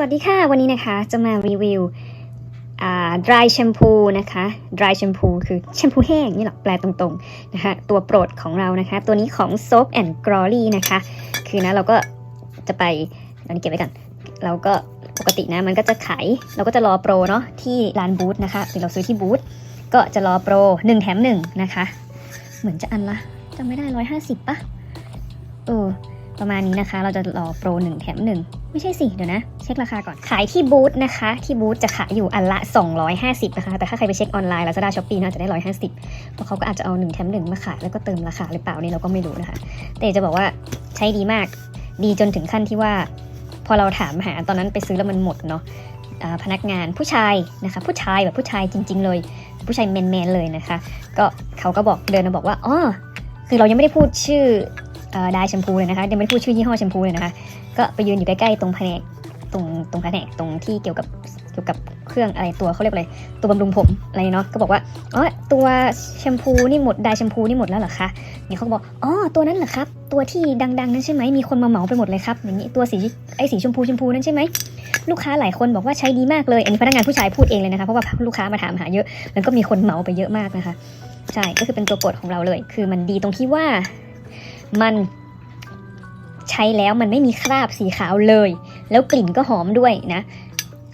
วัสดีค่ะ วันนี้นะคะจะมารีวิวอ่า dry shampoo นะคะ dry shampoo คือแชมพูแห้งนี่หรอกแปลตรงๆนะคะตัวโปรดของเรานะคะ ตัวนี้ของ soap and glory นะคะ คือนะเราก็จะไปอันนี้เก็บไว้กันเราก็ปกตินะมันก็จะขายเราก็จะรอโปรเนาะที่ร้านบูธนะคะหรือเราซื้อที่บูธก็จะรอโปร 1 แถม 1 นะคะ เหมือนจะอันละจำไม่ได้ 150ปะเออ ประมาณนี้นะคะ เราจะรอโปร 1 แถม 1 ไม่ใช่สิ เดี๋ยวนะ เช็คราคาก่อน ขายที่บูธนะคะ ที่บูธจะขายอยู่อันละ 250 นะคะ แต่ถ้าใครไปเช็คออนไลน์ Lazada Shopee น่าจะได้ 150เพราะเขาก็อาจจะเอา 1 แถม 1 มาขาย แล้วก็เติมราคาหรือเปล่านี่เราก็ไม่รู้นะคะ แต่จะบอกว่าใช้ดีมาก ดีจนถึงขั้นที่ว่า พอเราถามหาตอนนั้นไปซื้อแล้วมันหมดเนาะพนักงานผู้ชายนะคะผู้ชายแบบผู้ชายจริง ๆ เลย ผู้ชายแมนๆเลยนะคะ ก็เขาก็บอกเดินมาบอกว่าอ๋อคือเรายังไม่ได้พูดชื่อ ไดร์แชมพูเลยนะคะยังไม่ได้พูดชื่อยี่ห้อแชมพูเลยนะคะ ก็ไปยืนอยู่ใกล้ๆตรงแผนกตรงตรงแผนกตรงที่เกี่ยวกับเกี่ยวกับเครื่องอะไรตัวเขาเรียกอะไรตัวบำรุงผมอะไรเนาะก็บอกว่าอ๋อตัวแชมพูนี่หมดไดร์แชมพูนี่หมดแล้วเหรอคะเนี่ยเขาบอกอ๋อตัวนั้นเหรอครับตัวที่ดังๆนั้นใช่ไหมมีคนมาเหมาไปหมดเลยครับอย่างนี้ตัวสีไอ้สีชมพูชมพูนั้นใช่ไหมลูกค้าหลายคนบอกว่าใช้ดีมากเลยอันนี้พนักงานผู้ชายพูดเองเลยนะคะเพราะว่าลูกค้ามาถามหาเยอะ แล้วก็มีคนเหมาไปเยอะมากนะคะ ใช่ก็คือเป็นตัวโปรดของเราเลย คือมันดีตรงที่ว่า มันใช้แล้วมันไม่มีคราบสีขาวเลย แล้วกลิ่นก็หอมด้วยนะ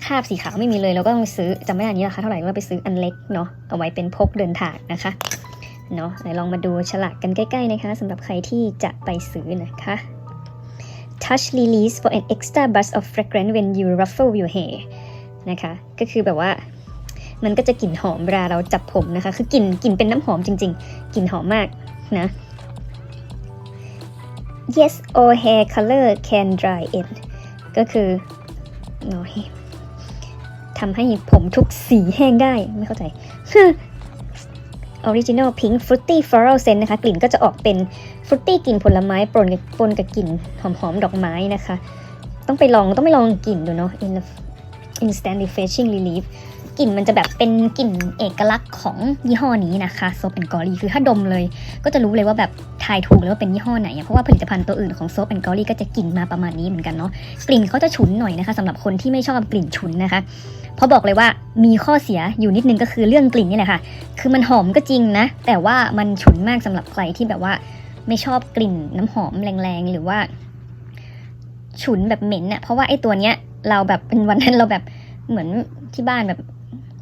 คราบสีขาวไม่มีเลยเราก็ต้องซื้อจำไม่ได้นี้ราคาเท่าไหร่ก็ไปซื้ออันเล็กเนาะเอาไว้เป็นพกเดินทางนะคะเนาะไหนลองมาดูฉลากกันใกล้ๆนะคะสำหรับใครที่จะไปซื้อนะคะ Touch release for an extra burst of fragrance when you ruffle your hair นะคะ ก็คือแบบว่า มันก็จะกลิ่นหอมเวลาเราจับผมนะคะ คือกลิ่นกลิ่นเป็นน้ำหอมจริง ๆ กลิ่นหอมมากนะ yes all hair color can dry it ก็คือน้อยทำให้ผมทุกสีแห้งได้ ไม่เข้าใจ Original Pink Fruity Floral Scent นะคะ กลิ่นก็จะออกเป็นฟรุตตี้กลิ่นผลไม้ปนกับปนกับกลิ่นหอมๆ ดอกไม้นะคะ ต้องไปลองต้องไปลองกลิ่นดูเนาะ In Instant Refreshing Relief กลิ่นมันจะแบบเป็นกลิ่นเอกลักษณ์ของยี่ห้อนี้นะคะ Soap and Glory คือถ้าดมเลย ก็จะรู้เลยว่าแบบทายถูกเลยว่าเป็นยี่ห้อไหนเพราะว่าผลิตภัณฑ์ตัวอื่นของ Soap and Glory ก็จะกลิ่นมาประมาณนี้เหมือนกันเนาะกลิ่นเขาจะฉุนหน่อยนะคะสำหรับคนที่ไม่ชอบกลิ่นฉุนนะคะเพราะบอกเลยว่ามีข้อเสียอยู่นิดนึงก็คือเรื่องกลิ่นนี่แหละค่ะ คือมันหอมก็จริงนะ แต่ว่ามันฉุนมากสำหรับใครที่แบบว่าไม่ชอบกลิ่นน้ำหอมแรงๆ หรือว่า ฉุนแบบเหม็นอะเพราะว่าไอ้ตัวเนี้ยเราแบบเป็นวันนั้นเราแบบเหมือนที่บ้านแบบ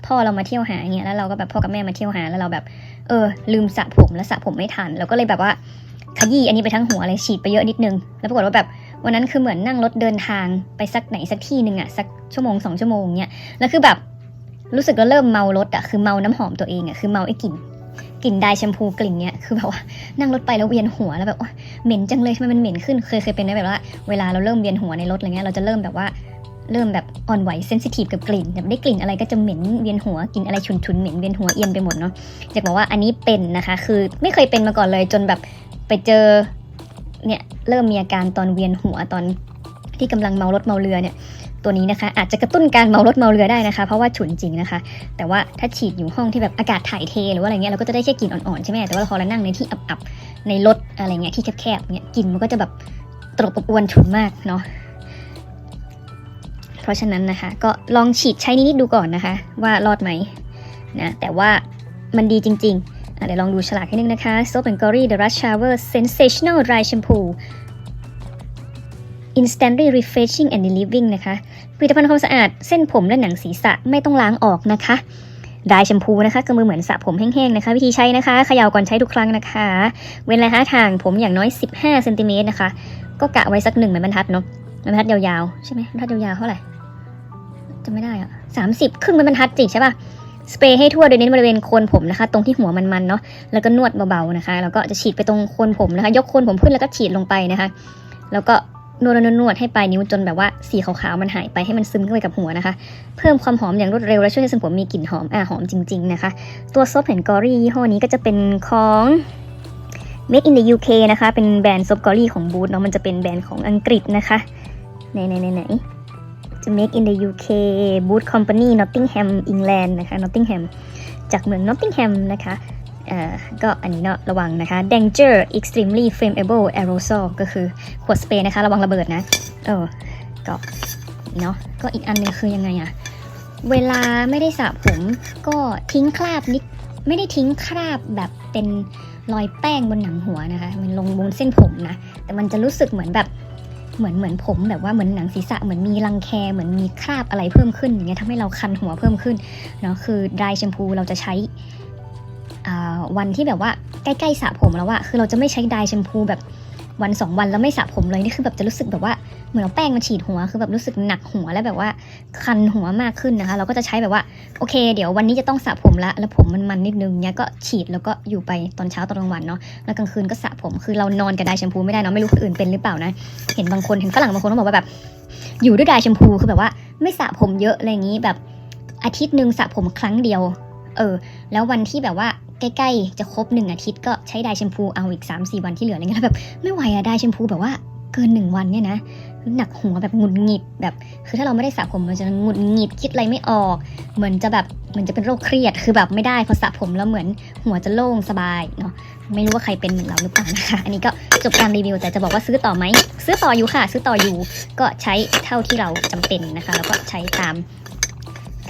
พ่อเรามาเที่ยวหาเงี้ยแล้วเราก็แบบพ่อกับแม่มาเที่ยวหาแล้วเราแบบ เออ ลืมสระผมแล้วสระผมไม่ทันเราก็เลยแบบว่าขยี้อันนี้ไปทั้งหัวเลยฉีดไปเยอะนิดนึง แล้วปรากฏว่าแบบวันนั้นคือเหมือนนั่งรถเดินทางไปสักไหนสักที่หนึ่งอะสักชั่วโมงสองชั่วโมงเนี้ยแล้วคือแบบรู้สึกว่าเริ่มเมารถอะคือเมาน้ำหอมตัวเองอะคือเมาไอ้กลิ่นกลิ่นไดแชมพูกลิ่นเนี้ยคือแบบว่านั่งรถไปแล้วเวียนหัวแล้วแบบโอ๊ยเหม็นจังเลยทำไมมันเหม็นขึ้นเคยเคยเป็นไหมแบบว่าเวลาเราเริ่มเวียนหัวในรถอะไรเงี้ยเราจะเริ่มแบบว่า เริ่มแบบอ่อนไหวเซนซิทีฟกับกลิ่นแบบได้กลิ่นอะไรก็จะเหม็นเวียนหัวกลิ่นอะไรฉุนๆเหม็นเวียนหัวเอียนไปหมดเนาะอยากบอกว่าอันนี้เป็นนะคะ คือไม่เคยเป็นมาก่อนเลยจนแบบไปเจอเนี่ยเริ่มมีอาการตอนเวียนหัวตอนที่กำลังเมารถเมาเรือเนี่ยตัวนี้นะคะอาจจะกระตุ้นการเมารถเมาเรือได้นะคะ เพราะว่าฉุนจริงนะคะ แต่ว่าถ้าฉีดอยู่ห้องที่แบบอากาศถ่ายเทหรือว่าอะไรเงี้ยเราก็จะได้แค่กลิ่นอ่อนๆใช่ไหมแต่ว่าพอเรานั่งในที่อับๆในรถอะไรเงี้ยที่แคบๆเนี่ยกลิ่นมันก็จะแบบตรบอบอวนฉุนมากเนาะ เพราะฉะนั้นนะคะ ก็ลองฉีดใช้นิดๆดูก่อนนะคะ ว่ารอดไหมนะแต่ว่ามันดีจริงๆอะเดี๋ยวลองดูฉลากให้นึงนะคะ Soap and Glory The Rush Shower Sensational Dry Shampoo Instantly Refreshing and Relieving นะคะผลิตภัณฑ์ความสะอาดเส้นผมและหนังศีรษะไม่ต้องล้างออกนะคะดายแชมพูนะคะก็มือเหมือนสระผมแห้งๆนะคะ วิธีใช้นะคะเขย่าก่อนใช้ทุกครั้งนะคะ เว้นระยะห่างผมอย่างน้อย 15เซนติเมตรนะคะ ก็กะไว้สักหนึ่งไม้บรรทัดเนาะไม้บรรทัดยาวๆ ใช่ไหมบรรทัดยาวๆเท่าไหร่ จะไม่ได้อะสามสิบครึ่งเป็นบรรทัดจิใช่ป่ะ สเปรย์ให้ทั่วโดยเน้นบริเวณโคนผมนะคะ ตรงที่หัวมันๆเนาะ แล้วก็นวดเบาๆนะคะ แล้วก็จะฉีดไปตรงโคนผมนะคะ ยกโคนผมขึ้นแล้วก็ฉีดลงไปนะคะ แล้วก็นวดนวดๆให้ปลายนิ้วจนแบบว่าสีขาวๆมันหายไปให้มันซึมเข้าไปกับหัวนะคะ เพิ่มความหอมอย่างรวดเร็วและช่วยให้เส้นผมมีกลิ่นหอมอ่าหอมจริง ๆนะคะ ตัวซอฟแอนกอรี่ยี่ห้อนี้ก็จะเป็นของ Made in the UK นะคะ เป็นแบรนด์ซอฟกอรี่ของบูธเนาะมันจะเป็นแบรนด์ของอังกฤษนะคะไหนไหนไหน จะ make in the UK Boot Company Nottingham England นะคะ Nottingham จากเมือง Nottingham นะคะก็อันนี้เนาะระวังนะคะ danger extremely flammable aerosol ก็คือขวดสเปรย์นะคะ ระวังระเบิดนะ เออ ก็เนาะก็อีกอันหนึงคือยังไงอะเวลาไม่ได้สระผมก็ทิ้งคราบนิดไม่ได้ทิ้งคราบแบบเป็นรอยแป้งบนหนังหัวนะคะ มันลงบนเส้นผมนะ แต่มันจะรู้สึกเหมือนแบบ เหมือนเหมือนผมแบบว่าเหมือนหนังศีรษะเหมือนมีรังแคเหมือนมีคราบอะไรเพิ่มขึ้นอย่างเงี้ยทำให้เราคันหัวเพิ่มขึ้นเนาะคือดรายแชมพูเราจะใช้อ่าวันที่แบบว่าใกล้ๆสระผมแล้วอะคือเราจะไม่ใช้ดรายแชมพูแบบวันสองวันแล้วไม่สระผมเลยนี่คือแบบจะรู้สึกแบบว่า เหมือนเอาแป้งมาฉีดหัวคือแบบรู้สึกหนักหัวแล้วแบบว่าคันหัวมากขึ้นนะคะ เราก็จะใช้แบบว่าโอเค เดี๋ยววันนี้จะต้องสระผมละแล้วผมมันมันนิดนึงเนี้ยก็ฉีดแล้วก็อยู่ไปตอนเช้าตอนกลางวันเนาะแล้วกลางคืนก็สระผมคือเรานอนกับไดร์แชมพูไม่ได้เนาะไม่รู้คนอื่นเป็นหรือเปล่านะ เห็นบางคนเห็นฝรั่งบางคนเขาบอกว่าแบบอยู่ด้วยไดร์แชมพูคือแบบว่าไม่สระผมเยอะอะไรอย่างนี้แบบอาทิตย์หนึ่งสระผมครั้งเดียว เออ แล้ววันที่แบบว่าใกล้ๆ จะครบหนึ่งอาทิตย์ก็ใช้ไดร์แชมพูเอาอีก 3 4 วันที่เหลืออะไรเงี้ยแล้วแบบไม่ไหวอะไดร์แชมพูแบบว่า เกินหนึ่งวันเนี่ยนะหนักหัวแบบหงุดหงิดแบบ คือถ้าเราไม่ได้สระผมมันจะหงุดหงิดคิดอะไรไม่ออก เหมือนจะแบบเหมือนจะเป็นโรคเครียดคือแบบไม่ได้พอสระผมแล้วเหมือนหัวจะโล่งสบายเนาะไม่รู้ว่าใครเป็นเหมือนเราหรือเปล่านะคะอันนี้ก็จบการรีวิวแต่จะบอกว่าซื้อต่อไหมซื้อต่ออยู่ค่ะ ซื้อต่ออยู่ก็ใช้เท่าที่เราจำเป็นนะคะ แล้วก็ใช้ตาม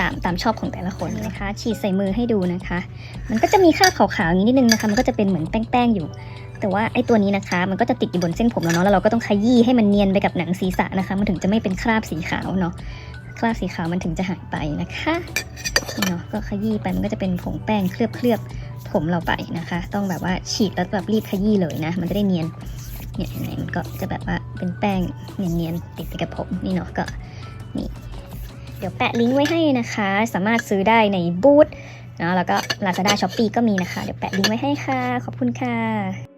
ตามตามชอบของแต่ละคนนะคะ ฉีดใส่มือให้ดูนะคะ มันก็จะมีคราบขาวๆอย่างนี้นิดนึงนะคะ มันก็จะเป็นเหมือนแป้งๆอยู่ แต่ว่าไอ้ตัวนี้นะคะ มันก็จะติดอยู่บนเส้นผมแล้วเนาะ แล้วเราก็ต้องขยี้ให้มันเนียนไปกับหนังศีรษะนะคะ มันถึงจะไม่เป็นคราบสีขาวเนาะ คราบสีขาวมันถึงจะหายไปนะคะนี่เนาะ ก็ขยี้ไปมันก็จะเป็นผงแป้งเคลือบเคลือบๆผมเราไปนะคะ ต้องแบบว่าฉีดแล้วแบบรีบขยี้เลยนะ มันจะได้เนียนเนี่ยเห็นไหมมันก็จะแบบว่าเป็นแป้งเนียนๆติดไปกับผมนี่เนาะก็นี่ เดี๋ยวแปะลิงก์ไว้ให้นะคะ สามารถซื้อได้ในบูธเนาะแล้วก็ Lazada Shopee ก็มีนะคะ เดี๋ยวแปะลิงก์ไว้ให้ค่ะ ขอบคุณค่ะ